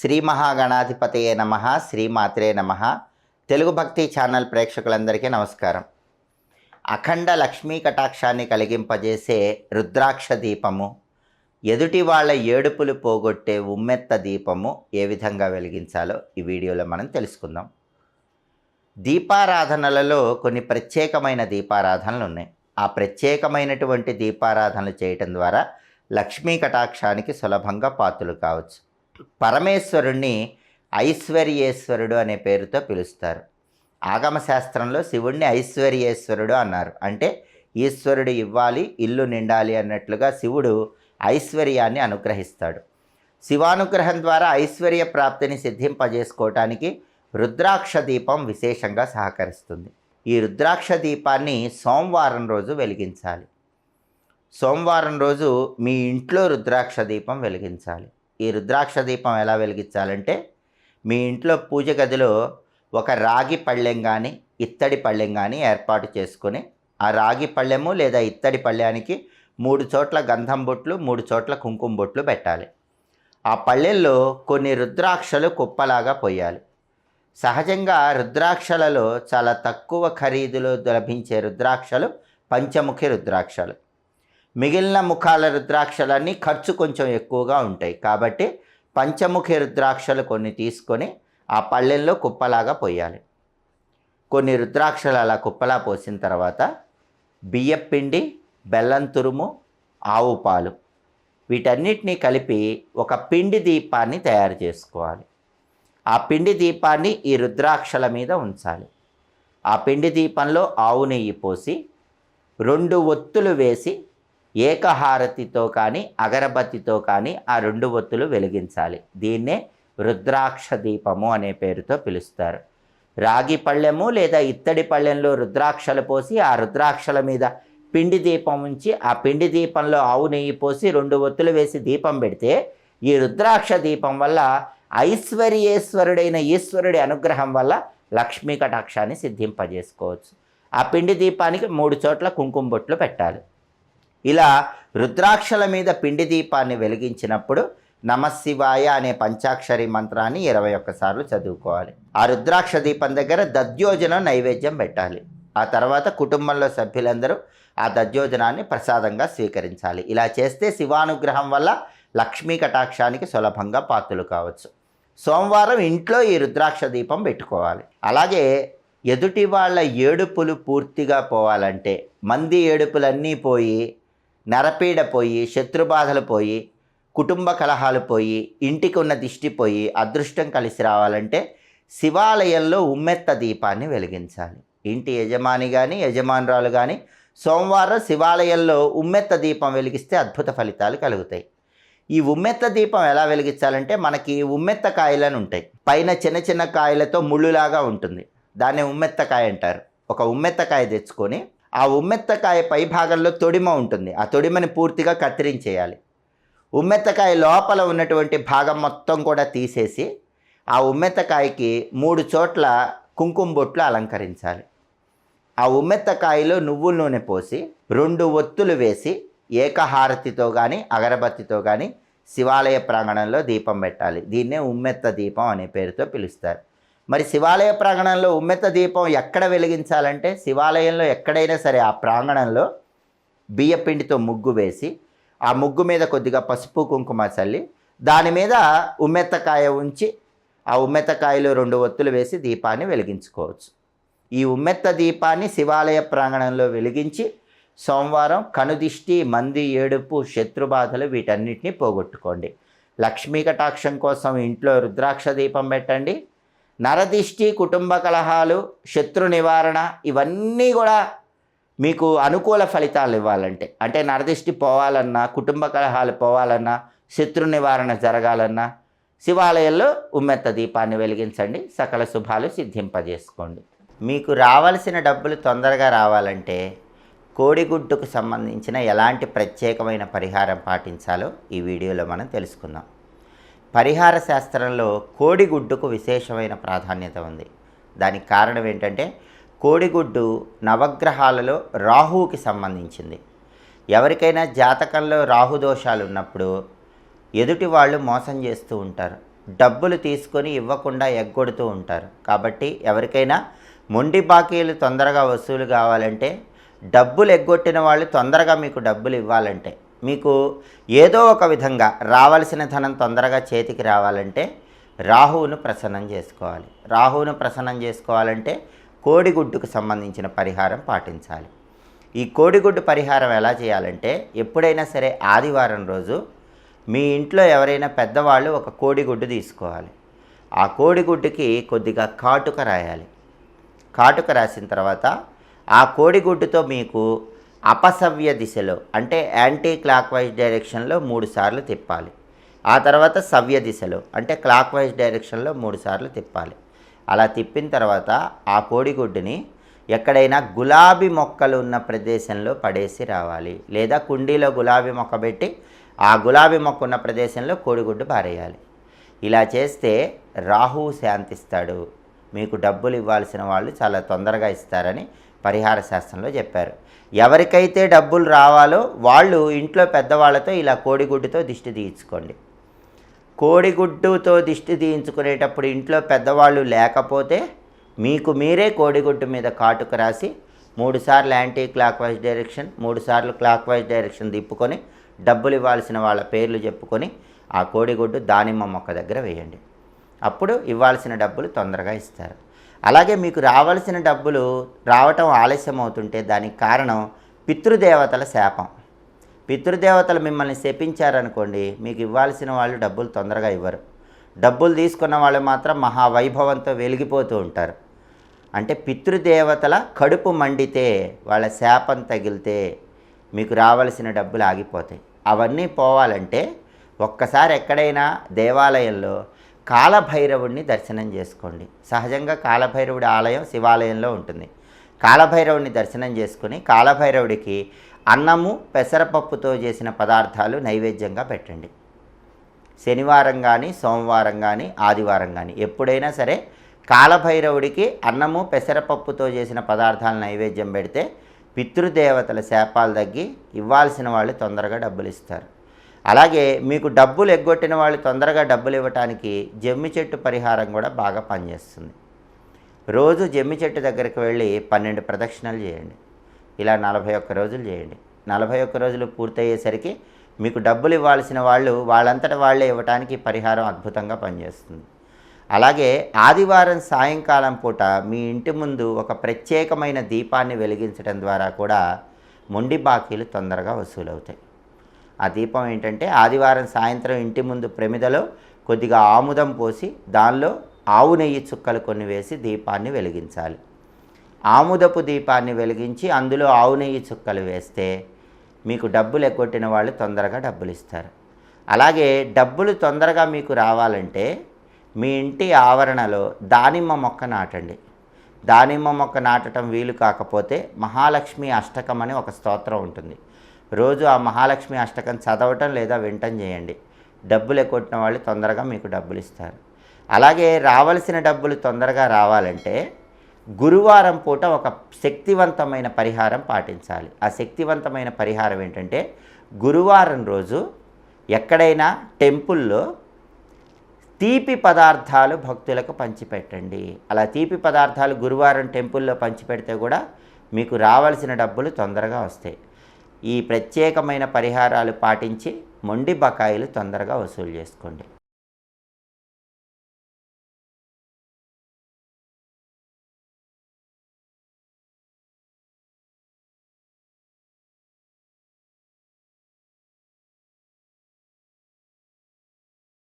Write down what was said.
శ్రీ మహాగణాధిపతయే నమ శ్రీమాత్రే నమ. తెలుగు భక్తి ఛానల్ ప్రేక్షకులందరికీ నమస్కారం. అఖండ లక్ష్మీ కటాక్షాన్ని కలిగింపజేసే రుద్రాక్ష దీపము ఎదుటి వాళ్ళ ఏడుపులు పోగొట్టే ఉమ్మెత్త దీపము ఏ విధంగా వెలిగించాలో ఈ వీడియోలో మనం తెలుసుకుందాం. దీపారాధనలలో కొన్ని ప్రత్యేకమైన దీపారాధనలు ఉన్నాయి. ఆ ప్రత్యేకమైనటువంటి దీపారాధనలు చేయటం ద్వారా లక్ష్మీ కటాక్షానికి సులభంగా పాత్రలు కావచ్చు. పరమేశ్వరుణ్ణి ఐశ్వర్యేశ్వరుడు అనే పేరుతో పిలుస్తారు. ఆగమ శాస్త్రంలో శివుణ్ణి ఐశ్వర్యేశ్వరుడు అన్నారు. అంటే ఈశ్వరుడు ఇవ్వాలి ఇల్లు నిండాలి అన్నట్లుగా శివుడు ఐశ్వర్యాన్ని అనుగ్రహిస్తాడు. శివానుగ్రహం ద్వారా ఐశ్వర్య ప్రాప్తిని సిద్ధింపజేసుకోవటానికి రుద్రాక్ష దీపం విశేషంగా సహకరిస్తుంది. ఈ రుద్రాక్ష దీపాన్ని సోమవారం రోజు వెలిగించాలి. సోమవారం రోజు మీ ఇంట్లో రుద్రాక్ష దీపం వెలిగించాలి. ఈ రుద్రాక్ష దీపం ఎలా వెలిగించాలంటే మీ ఇంట్లో పూజ గదిలో ఒక రాగి పళ్ళెం కానీ ఇత్తడి పళ్ళెం కానీ ఏర్పాటు చేసుకొని ఆ రాగి పళ్ళెము లేదా ఇత్తడి పళ్ళెనికి మూడు చోట్ల గంధం బొట్లు మూడు చోట్ల కుంకుమ బొట్లు పెట్టాలి. ఆ పళ్ళెల్లో కొన్ని రుద్రాక్షలు కుప్పలాగా పోయాలి. సహజంగా రుద్రాక్షలలో చాలా తక్కువ ఖరీదులో లభించే రుద్రాక్షలు పంచముఖి రుద్రాక్షలు. మిగిలిన ముఖాల రుద్రాక్షలన్నీ ఖర్చు కొంచెం ఎక్కువగా ఉంటాయి. కాబట్టి పంచముఖి రుద్రాక్షలు కొన్ని తీసుకొని ఆ పళ్ళెల్లో కుప్పలాగా పోయాలి. కొన్ని రుద్రాక్షలు అలా కుప్పలా పోసిన తర్వాత బియ్యపిండి బెల్లం తురుము ఆవు పాలు వీటన్నిటినీ కలిపి ఒక పిండి దీపాన్ని తయారు చేసుకోవాలి. ఆ పిండి దీపాన్ని ఈ రుద్రాక్షల మీద ఉంచాలి. ఆ పిండి దీపంలో ఆవు నెయ్యి పోసి రెండు ఒత్తులు వేసి ఏకహారతితో కానీ అగరబత్తితో కానీ ఆ రెండు ఒత్తులు వెలిగించాలి. దీన్నే రుద్రాక్ష దీపము అనే పేరుతో పిలుస్తారు. రాగి పళ్ళెము లేదా ఇత్తడి పళ్ళెంలో రుద్రాక్షలు పోసి ఆ రుద్రాక్షల మీద పిండి దీపం ఉంచి ఆ పిండి దీపంలో ఆవు నెయ్యి పోసి రెండు ఒత్తులు వేసి దీపం పెడితే ఈ రుద్రాక్ష దీపం వల్ల ఐశ్వర్యేశ్వరుడైన ఈశ్వరుడి అనుగ్రహం వల్ల లక్ష్మీ కటాక్షాన్ని సిద్ధింపజేసుకోవచ్చు. ఆ పిండి దీపానికి మూడు చోట్ల కుంకుమ బొట్లు పెట్టాలి. ఇలా రుద్రాక్షల మీద పిండి దీపాన్ని వెలిగించినప్పుడు నమశివాయ అనే పంచాక్షరి మంత్రాన్ని ఇరవై ఒక్కసార్లు చదువుకోవాలి. ఆ రుద్రాక్ష దీపం దగ్గర దద్యోజనం నైవేద్యం పెట్టాలి. ఆ తర్వాత కుటుంబంలో సభ్యులందరూ ఆ దద్యోజనాన్ని ప్రసాదంగా స్వీకరించాలి. ఇలా చేస్తే శివానుగ్రహం వల్ల లక్ష్మీ కటాక్షానికి సులభంగా పాత్రలు కావచ్చు. సోమవారం ఇంట్లో ఈ రుద్రాక్ష దీపం పెట్టుకోవాలి. అలాగే ఎదుటి వాళ్ళ ఏడుపులు పూర్తిగా పోవాలంటే మంది ఏడుపులన్నీ పోయి నరపీడ పోయి శత్రుబాధలు పోయి కుటుంబ కలహాలు పోయి ఇంటికి ఉన్న దిష్టి పోయి అదృష్టం కలిసి రావాలంటే శివాలయంలో ఉమ్మెత్త దీపాన్ని వెలిగించాలి. ఇంటి యజమాని కానీ యజమానురాలు కానీ సోమవారం శివాలయంలో ఉమ్మెత్త దీపం వెలిగిస్తే అద్భుత ఫలితాలు కలుగుతాయి. ఈ ఉమ్మెత్త దీపం ఎలా వెలిగించాలంటే మనకి ఉమ్మెత్త కాయలని ఉంటాయి. పైన చిన్న చిన్న కాయలతో ముళ్ళులాగా ఉంటుంది. దాన్ని ఉమ్మెత్తకాయ అంటారు. ఒక ఉమ్మెత్తకాయ తెచ్చుకొని ఆ ఉమ్మెత్తకాయ పై భాగంలో తొడిమ ఉంటుంది. ఆ తొడిమని పూర్తిగా కత్తిరించేయాలి. ఉమ్మెత్తకాయ లోపల ఉన్నటువంటి భాగం మొత్తం కూడా తీసేసి ఆ ఉమ్మెత్తకాయకి మూడు చోట్ల కుంకుమ బొట్లు అలంకరించాలి. ఆ ఉమ్మెత్తకాయలో నువ్వుల నూనె పోసి రెండు ఒత్తులు వేసి ఏకహారతితో కానీ అగరబత్తితో కానీ శివాలయ ప్రాంగణంలో దీపం పెట్టాలి. దీన్నే ఉమ్మెత్త దీపం అనే పేరుతో పిలుస్తారు. మరి శివాలయ ప్రాంగణంలో ఉమ్మెత్త దీపం ఎక్కడ వెలిగించాలంటే శివాలయంలో ఎక్కడైనా సరే ఆ ప్రాంగణంలో బియ్యపిండితో ముగ్గు వేసి ఆ ముగ్గు మీద కొద్దిగా పసుపు కుంకుమ చల్లి దాని మీద ఉమ్మెత్తకాయ ఉంచి ఆ ఉమ్మెత్తకాయలో రెండు ఒత్తులు వేసి దీపాన్ని వెలిగించుకోవచ్చు. ఈ ఉమ్మెత్త దీపాన్ని శివాలయ ప్రాంగణంలో వెలిగించి సోమవారం కనుదిష్టి మంది ఏడుపు శత్రుబాధలు వీటన్నిటిని పోగొట్టుకోండి. లక్ష్మీ కటాక్షం కోసం ఇంట్లో రుద్రాక్ష దీపం పెట్టండి. నరదిష్టి కుటుంబ కలహాలు శత్రు నివారణ ఇవన్నీ కూడా మీకు అనుకూల ఫలితాలు ఇవ్వాలంటే అంటే నరదిష్టి పోవాలన్నా కుటుంబ కలహాలు పోవాలన్నా శత్రు నివారణ జరగాలన్నా శివాలయంలో ఉమ్మెత్త దీపాన్ని వెలిగించండి సకల శుభాలు సిద్ధింపజేసుకోండి. మీకు రావాల్సిన డబ్బులు తొందరగా రావాలంటే కోడిగుడ్డుకు సంబంధించిన ఎలాంటి ప్రత్యేకమైన పరిహారం పాటించాలో ఈ వీడియోలో మనం తెలుసుకుందాం. పరిహార శాస్త్రంలో కోడిగుడ్డుకు విశేషమైన ప్రాధాన్యత ఉంది. దానికి కారణం ఏంటంటే కోడిగుడ్డు నవగ్రహాలలో రాహువుకి సంబంధించింది. ఎవరికైనా జాతకంలో రాహు దోషాలు ఉన్నప్పుడు ఎదుటి వాళ్ళు మోసం చేస్తూ ఉంటారు. డబ్బులు తీసుకొని ఇవ్వకుండా ఎగ్గొడుతూ ఉంటారు. కాబట్టి ఎవరికైనా మొండి బాకీలు తొందరగా వసూలు కావాలంటే డబ్బులు ఎగ్గొట్టిన వాళ్ళు తొందరగా మీకు డబ్బులు ఇవ్వాలంటే మీకు ఏదో ఒక విధంగా రావాల్సిన ధనం తొందరగా చేతికి రావాలంటే రాహువును ప్రసన్నం చేసుకోవాలి. రాహువును ప్రసన్నం చేసుకోవాలంటే కోడిగుడ్డుకు సంబంధించిన పరిహారం పాటించాలి. ఈ కోడిగుడ్డు పరిహారం ఎలా చేయాలంటే ఎప్పుడైనా సరే ఆదివారం రోజు మీ ఇంట్లో ఎవరైనా పెద్దవాళ్ళు ఒక కోడిగుడ్డు తీసుకోవాలి. ఆ కోడిగుడ్డుకి కొద్దిగా కాటుక రాయాలి. కాటుక రాసిన తర్వాత ఆ కోడిగుడ్డుతో మీకు అపసవ్య దిశలో అంటే యాంటీ క్లాక్ వైజ్ డైరెక్షన్లో మూడు సార్లు తిప్పాలి. ఆ తర్వాత సవ్య దిశలో అంటే క్లాక్ వైజ్ డైరెక్షన్లో మూడు సార్లు తిప్పాలి. అలా తిప్పిన తర్వాత ఆ కోడిగుడ్డుని ఎక్కడైనా గులాబీ మొక్కలు ఉన్న ప్రదేశంలో పడేసి రావాలి. లేదా కుండీలో గులాబీ మొక్క పెట్టి ఆ గులాబీ మొక్క ఉన్న ప్రదేశంలో కోడిగుడ్డు పారేయాలి. ఇలా చేస్తే రాహువు శాంతిస్తాడు. మీకు డబ్బులు ఇవ్వాల్సిన వాళ్ళు చాలా తొందరగా ఇస్తారని పరిహార శాస్త్రంలో చెప్పారు. ఎవరికైతే డబ్బులు రావాలో వాళ్ళు ఇంట్లో పెద్దవాళ్ళతో ఇలా కోడిగుడ్డుతో దిష్టి తీయించుకోండి. కోడిగుడ్డుతో దిష్టి తీయించుకునేటప్పుడు ఇంట్లో పెద్దవాళ్ళు లేకపోతే మీకు మీరే కోడిగుడ్డు మీద కాటుక రాసి మూడుసార్లు యాంటీ క్లాక్ వైజ్ డైరెక్షన్ మూడు సార్లు క్లాక్ వైజ్ డైరెక్షన్ తిప్పుకొని డబ్బులు ఇవ్వాల్సిన వాళ్ళ పేర్లు చెప్పుకొని ఆ కోడిగుడ్డు దానిమ్మ మొక్క దగ్గర వేయండి. అప్పుడు ఇవ్వాల్సిన డబ్బులు తొందరగా ఇస్తారు. అలాగే మీకు రావాల్సిన డబ్బులు రావటం ఆలస్యం అవుతుంటే దానికి కారణం పితృదేవతల శాపం. పితృదేవతలు మిమ్మల్ని శపించారనుకోండి మీకు ఇవ్వాల్సిన వాళ్ళు డబ్బులు తొందరగా ఇవ్వరు. డబ్బులు తీసుకున్న వాళ్ళు మాత్రం మహావైభవంతో వెలిగిపోతూ ఉంటారు. అంటే పితృదేవతల కడుపు మండితే వాళ్ళ శాపం తగిలితే మీకు రావలసిన డబ్బులు ఆగిపోతాయి. అవన్నీ పోవాలంటే ఒక్కసారి ఎక్కడైనా దేవాలయంలో కాలభైరవుడిని దర్శనం చేసుకోండి. సహజంగా కాలభైరవుడి ఆలయం శివాలయంలో ఉంటుంది. కాలభైరవుడిని దర్శనం చేసుకుని కాలభైరవుడికి అన్నము పెసరపప్పుతో చేసిన పదార్థాలు నైవేద్యంగా పెట్టండి. శనివారం కానీ సోమవారం కానీ ఆదివారం కానీ ఎప్పుడైనా సరే కాలభైరవుడికి అన్నము పెసరపప్పుతో చేసిన పదార్థాలు నైవేద్యం పెడితే పితృదేవతల శాపాలు తగ్గి ఇవ్వాల్సిన వాళ్ళు తొందరగా డబ్బులు ఇస్తారు. అలాగే మీకు డబ్బులు ఎగ్గొట్టిన వాళ్ళు తొందరగా డబ్బులు ఇవ్వటానికి జమ్మి చెట్టు పరిహారం కూడా బాగా పనిచేస్తుంది. రోజు జమ్మి చెట్టు దగ్గరికి వెళ్ళి పన్నెండు ప్రదక్షిణలు చేయండి. ఇలా నలభై ఒక్క రోజులు చేయండి. నలభై ఒక్క రోజులు పూర్తయ్యేసరికి మీకు డబ్బులు ఇవ్వాల్సిన వాళ్ళు వాళ్ళంతట వాళ్ళే ఇవ్వటానికి పరిహారం అద్భుతంగా పనిచేస్తుంది. అలాగే ఆదివారం సాయంకాలం పూట మీ ఇంటి ముందు ఒక ప్రత్యేకమైన దీపాన్ని వెలిగించడం ద్వారా కూడా మొండి బాకీలు తొందరగా వసూలవుతాయి. ఆ దీపం ఏంటంటే ఆదివారం సాయంత్రం ఇంటి ముందు ప్రమిదలో కొద్దిగా ఆముదం పోసి దానిలో ఆవు నెయ్యి చుక్కలు కొన్ని వేసి దీపాన్ని వెలిగించాలి. ఆముదపు దీపాన్ని వెలిగించి అందులో ఆవు నెయ్యి చుక్కలు వేస్తే మీకు డబ్బులు ఎగ్గొట్టిన వాళ్ళు తొందరగా డబ్బులు ఇస్తారు. అలాగే డబ్బులు తొందరగా మీకు రావాలంటే మీ ఇంటి ఆవరణలో దానిమ్మ మొక్క నాటండి. దానిమ్మ మొక్క నాటడం వీలు కాకపోతే మహాలక్ష్మి అష్టకం అని ఒక స్తోత్రం ఉంటుంది. రోజు ఆ మహాలక్ష్మి అష్టకం చదవటం లేదా వింటం చేయండి. డబ్బులు కొట్టిన వాళ్ళు తొందరగా మీకు డబ్బులు ఇస్తారు. అలాగే రావలసిన డబ్బులు తొందరగా రావాలంటే గురువారం పూట ఒక శక్తివంతమైన పరిహారం పాటించాలి. ఆ శక్తివంతమైన పరిహారం ఏంటంటే గురువారం రోజు ఎక్కడైనా టెంపుల్లో తీపి పదార్థాలు భక్తులకు పంచిపెట్టండి. అలా తీపి పదార్థాలు గురువారం టెంపుల్లో పంచిపెడితే కూడా మీకు రావాల్సిన డబ్బులు తొందరగా వస్తాయి. ఈ ప్రత్యేకమైన పరిహారాలు పాటించి మొండి బకాయిలు తొందరగా వసూలు చేసుకోండి.